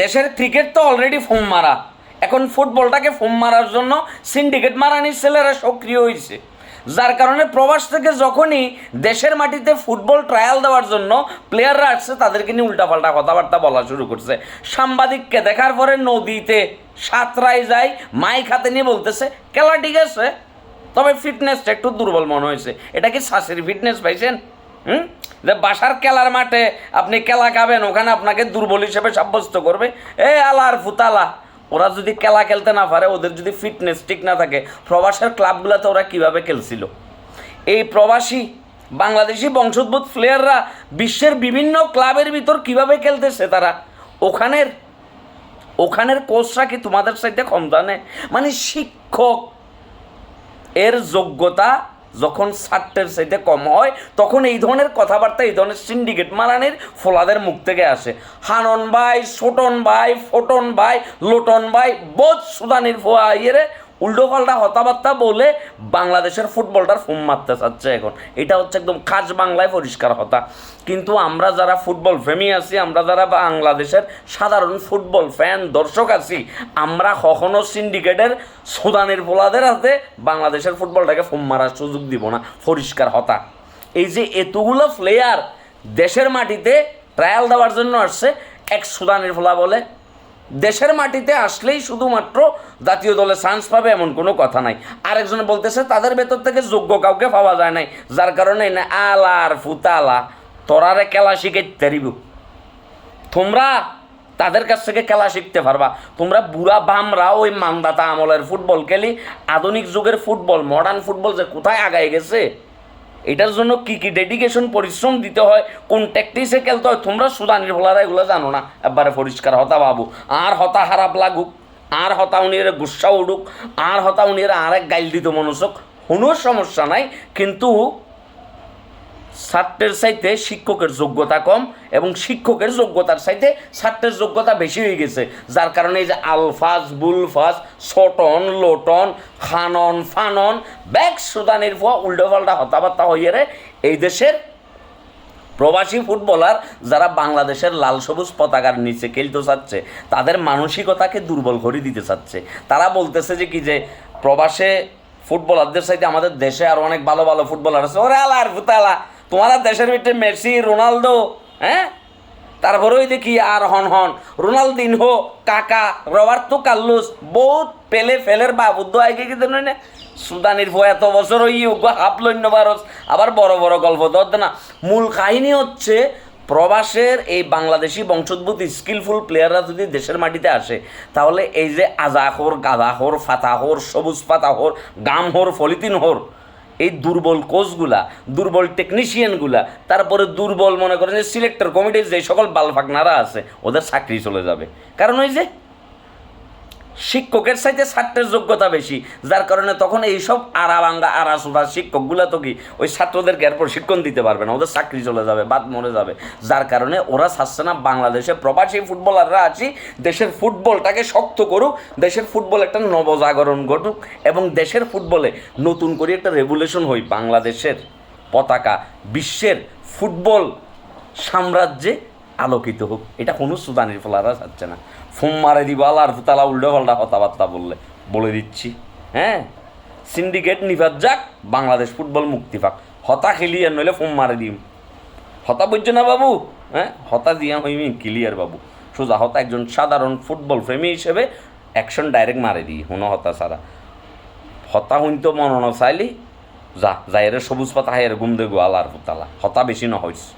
দেশের ক্রিকেট তো already foam মারা। এখন ফুটবলটাকে ফোম মারার জন্য সিন্ডিকেট মারানির ছেলেরা সক্রিয় হয়েছে যার কারণে প্রবাস থেকে যখনই দেশের মাটিতে ফুটবল ট্রায়াল দেওয়ার জন্য প্লেয়াররা আসছে, তাদেরকে নিয়ে উল্টাপাল্টা কথাবার্তা বলা শুরু করছে। সাংবাদিককে দেখার পরে নদীতে সাঁতরাই যায়, মাইক হাতে নিয়ে বলতেছে, খেলা ঠিক আছে, তবে ফিটনেসটা একটু দুর্বল মনে হয়েছে। এটা কি শাসির ফিটনেস পাইছেন? হুম? যে বাসার খেলার মাঠে আপনি খেলা খাবেন, ওখানে আপনাকে দুর্বল হিসেবে সাব্যস্ত করবে। এ আলার ফুতালা, ওরা যদি খেলা খেলতে না পারে, ওদের যদি ফিটনেস ঠিক না থাকে, প্রবাসের ক্লাবগুলোতে ওরা কীভাবে খেলছিল? এই প্রবাসী বাংলাদেশি বংশোদ্ভূত প্লেয়াররা বিশ্বের বিভিন্ন ক্লাবের ভিতর কীভাবে খেলতেছে তারা? ওখানের ওখানের কোচরা কি তোমাদের সাথে কম জানে? মানে শিক্ষক, এর যোগ্যতা যখন সার্টের চাইতে কম হয়, তখন এই ধরনের কথাবার্তা, এই ধরনের সিন্ডিকেট মারানির ফোলাদের মুখ থেকে আসে। হানন ভাই সোটন ভাই, ফোটন ভাই, লোটন ভাই, বোধ সুদানির ফোয়া ইয়েরে উল্টো পাল্টা হতাবার্তা বলে বাংলাদেশের ফুটবলটার ফুম মারতে চাচ্ছে এখন। এটা হচ্ছে একদম খাস বাংলায় পরিষ্কার হতা কিন্তু আমরা যারা ফুটবল প্রেমী আছি, আমরা যারা বাংলাদেশের সাধারণ ফুটবল ফ্যান, দর্শক আছি, আমরা কখনো সিন্ডিকেটের সুদানের ফোলাদের হাতে বাংলাদেশের ফুটবলটাকে ফুম মারার সুযোগ দিব না। পরিষ্কার হতা এই যে এতগুলো প্লেয়ার দেশের মাটিতে ট্রায়াল দেওয়ার জন্য আসছে, এক সুদানের ফোলা বলে দেশের মাটিতে আসলেই শুধুমাত্র জাতীয় দলে চান্স পাবে এমন কোনো কথা নাই। আরেকজন বলতেছে, তাদের ভেতর থেকে যোগ্য কাউকে পাওয়া যায় নাই। যার কারণে না আলার ফুতালা তোরারে খেলা শিখাইতে পারিব তোমরা তাদের কাছ থেকে খেলা শিখতে পারবা। তোমরা বুড়া বামরা ওই মান্দাতা আমলের ফুটবল খেলি। আধুনিক যুগের ফুটবল মডার্ন ফুটবল যে কোথায় আগায় গেছে? এটার জন্য কি কি ডেডিকেশন পরিশ্রম দিতে হয়, কোন ট্যাক্টিসে খেলতে হয়, তোমরা সুদানির ভোলারা এগুলো জানো না। একবারে পরিষ্কার হতা বাবু। আর হতা খারাপ লাগুক, আর হতা উনির গুসা উড়ুক, আর হতা আর এক গাইল দিত মনোযোগ কোনো সমস্যা নাই, কিন্তু ছাত্রের চাইতে শিক্ষকের যোগ্যতা কম এবং শিক্ষকের যোগ্যতার চাইতে ছাত্রের যোগ্যতা বেশি হয়ে গেছে, যার কারণে এই যে আলফাজ, বুলফাজ, ছোটন, লোটন, খানন, ফানন, ব্যাগ সুদানের ফুয়া উল্টো পাল্টা হতাবার্তা হইয়ে রে এই দেশের প্রবাসী ফুটবলার যারা বাংলাদেশের লাল সবুজ পতাকার নিচে খেলতে চাচ্ছে, তাদের মানসিকতাকে দুর্বল করে দিতে চাচ্ছে। তারা বলতেছে যে কি যে প্রবাসে ফুটবলারদের সাথে আমাদের দেশে আর অনেক ভালো ভালো ফুটবলার আছে। ওরে আলা আর ফুতালা তোমারা দেশের ভিতরে মেসি, রোনালদো হ্যাঁ? তারপরে ওই দেখি আর হন হন। রোনালদিনহো, কাকা, রবার্তো কার্লোস, বহুত পেলে ফেলের বাবুদ্ধ আগে কিন্তু নয় সুদানির ভয় এত বছর ওই হাফলন্য ভারত। আবার বড় বড় গল্প ধরতে না। মূল কাহিনী হচ্ছে, প্রবাসের এই বাংলাদেশি বংশোদ্ভূত স্কিলফুল প্লেয়াররা যদি দেশের মাটিতে আসে, তাহলে এই যে আজাহর গাদাহর ফাতাহর সবুজ পাতাহর গামহর ফলিতিন হর এই দুর্বল কোচগুলা, দুর্বল টেকনিশিয়ানগুলা তারপরে দুর্বল মনে করেন যে সিলেক্টর কমিটির যে সকল বালফাকনারা আছে, ওদের চাকরি চলে যাবে। কারণ ওই যে শিক্ষকের সাথে ছাত্রের যোগ্যতা বেশি, যার কারণে তখন এইসব আরাবাঙ্গা আরাসুদা শিক্ষকগুলো তো কি, ওই ছাত্রদেরকে আর প্রশিক্ষণ দিতে পারবে না, ওদের চাকরি চলে যাবে, বাদ মরে যাবে। যার কারণে ওরা ছাড়ছে না বাংলাদেশে প্রবাসী ফুটবলাররা আছি, দেশের ফুটবলটাকে শক্ত করুক, দেশের ফুটবল একটা নবজাগরণ ঘটুক, এবং দেশের ফুটবলে নতুন করে একটা রেভুলেশন হই বাংলাদেশের পতাকা, বিশ্বের ফুটবল সাম্রাজ্যে আলোকিত হোক, এটা কোনো সুদানির ফলারা চাচ্ছে না। ফোম মারে দিব, আলার ফুতালা উল্টো পাল্টা কথাবার্তা বললে। বলে দিচ্ছি হ্যাঁ? সিন্ডিকেট নিভাত যাক, বাংলাদেশ ফুটবল মুক্তি পাক। হতা খেলি আর নইলে ফোম মারে দিম। হতা বুঝছ না বাবু? হ্যাঁ? হতা দিয়া হইমি ক্লিয়ার বাবু। সোজা হতা একজন সাধারণ ফুটবল প্রেমী হিসেবে অ্যাকশন ডাইরেক্ট মারে দিই, হুনো হতা ছাড়া। হতা হইতো মন চাইলি যা, যাইরে সবুজ পাতা হাইয়ের ঘুম দেগো আলার ফুতালা হতা বেশি নহইস।